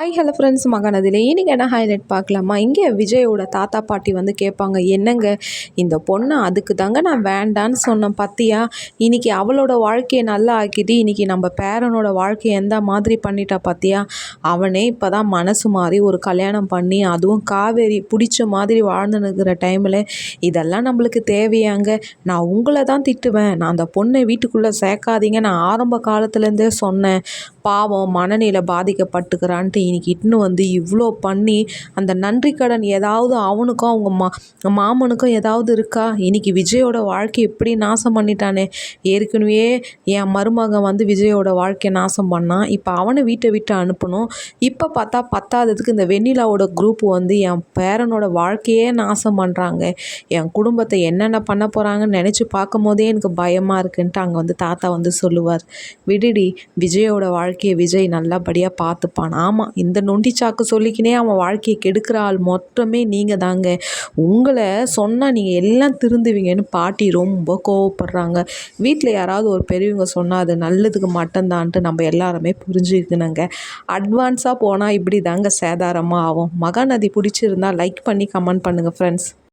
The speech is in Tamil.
ஹாய் ஹலோ ஃப்ரெண்ட்ஸ் மகாநதியில் இன்றைக்கி என்ன ஹைலைட் பார்க்கலாமா? இங்கே விஜயோட தாத்தா பாட்டி வந்து கேட்பாங்க என்னங்க? இந்த பொண்ணை அதுக்கு தாங்க நான் வேண்டான்னு சொன்னேன் பார்த்தியா இன்றைக்கி அவளோட வாழ்க்கையை நல்லா ஆக்கிட்டு இன்றைக்கி நம்ம பேரனோட வாழ்க்கையை எந்த மாதிரி பண்ணிட்டா பார்த்தியா அவனே இப்போ தான் மனசு மாறி ஒரு கல்யாணம் பண்ணி அதுவும் காவேரி பிடிச்ச மாதிரி வாழ்ந்துனுக்கிற டைமில் இதெல்லாம் நம்மளுக்கு தேவையாங்க. நான் உங்களை தான் திட்டுவேன். நான் அந்த பொண்ணை வீட்டுக்குள்ளே சேர்க்காதீங்க. நான் ஆரம்ப காலத்துலேருந்தே சொன்னேன். பாவம் மனநிலை பாதிக்கப்பட்டுக்கிறான்ட்டு இன்னைக்கு இட்டுன்னு வந்து இவ்வளோ பண்ணி அந்த நன்றி கடன் ஏதாவது அவனுக்கும் அவங்க மா மாமனுக்கும் ஏதாவது இருக்கா? இன்னைக்கு விஜயோட வாழ்க்கை எப்படி நாசம் பண்ணிட்டானே? ஏற்கனவே என் மருமகன் வந்து விஜயோட வாழ்க்கையை நாசம் பண்ணான் இப்போ அவனை வீட்டை விட்டு அனுப்பணும். இப்போ பார்த்தா பத்தாததுக்கு இந்த வெண்ணிலாவோட குரூப் வந்து என் பேரனோட வாழ்க்கையே நாசம் பண்ணுறாங்க என் குடும்பத்தை என்னென்ன பண்ண போகிறாங்கன்னு நினச்சி பார்க்கும் போதே எனக்கு பயமாக இருக்குன்ட்டு அங்கே வந்து தாத்தா வந்து சொல்லுவார். விடுடி விஜயோட வாழ்க்கை வாழ்க்கையை விஜய் நல்லபடியாக பார்த்துப்பான். ஆமாம் இந்த நொண்டி சாக்கு சொல்லிக்கினே அவன் வாழ்க்கையை கெடுக்கிற ஆள் மொத்தமே நீங்கள் தாங்க. உங்களை சொன்னால் நீங்கள் எல்லாம் திருந்துவீங்கன்னு பாட்டி ரொம்ப கோவப்படுறாங்க. வீட்டில் யாராவது ஒரு பெரியவங்க சொன்னால் அது நல்லதுக்கு மட்டும்தான்ட்டு நம்ம எல்லாருமே புரிஞ்சுக்கணுங்க. அட்வான்ஸாக போனால் இப்படி தாங்க சேதாரமாக ஆகும். மகாநதி பிடிச்சிருந்தா லைக் பண்ணி கமெண்ட் பண்ணுங்கள் ஃப்ரெண்ட்ஸ்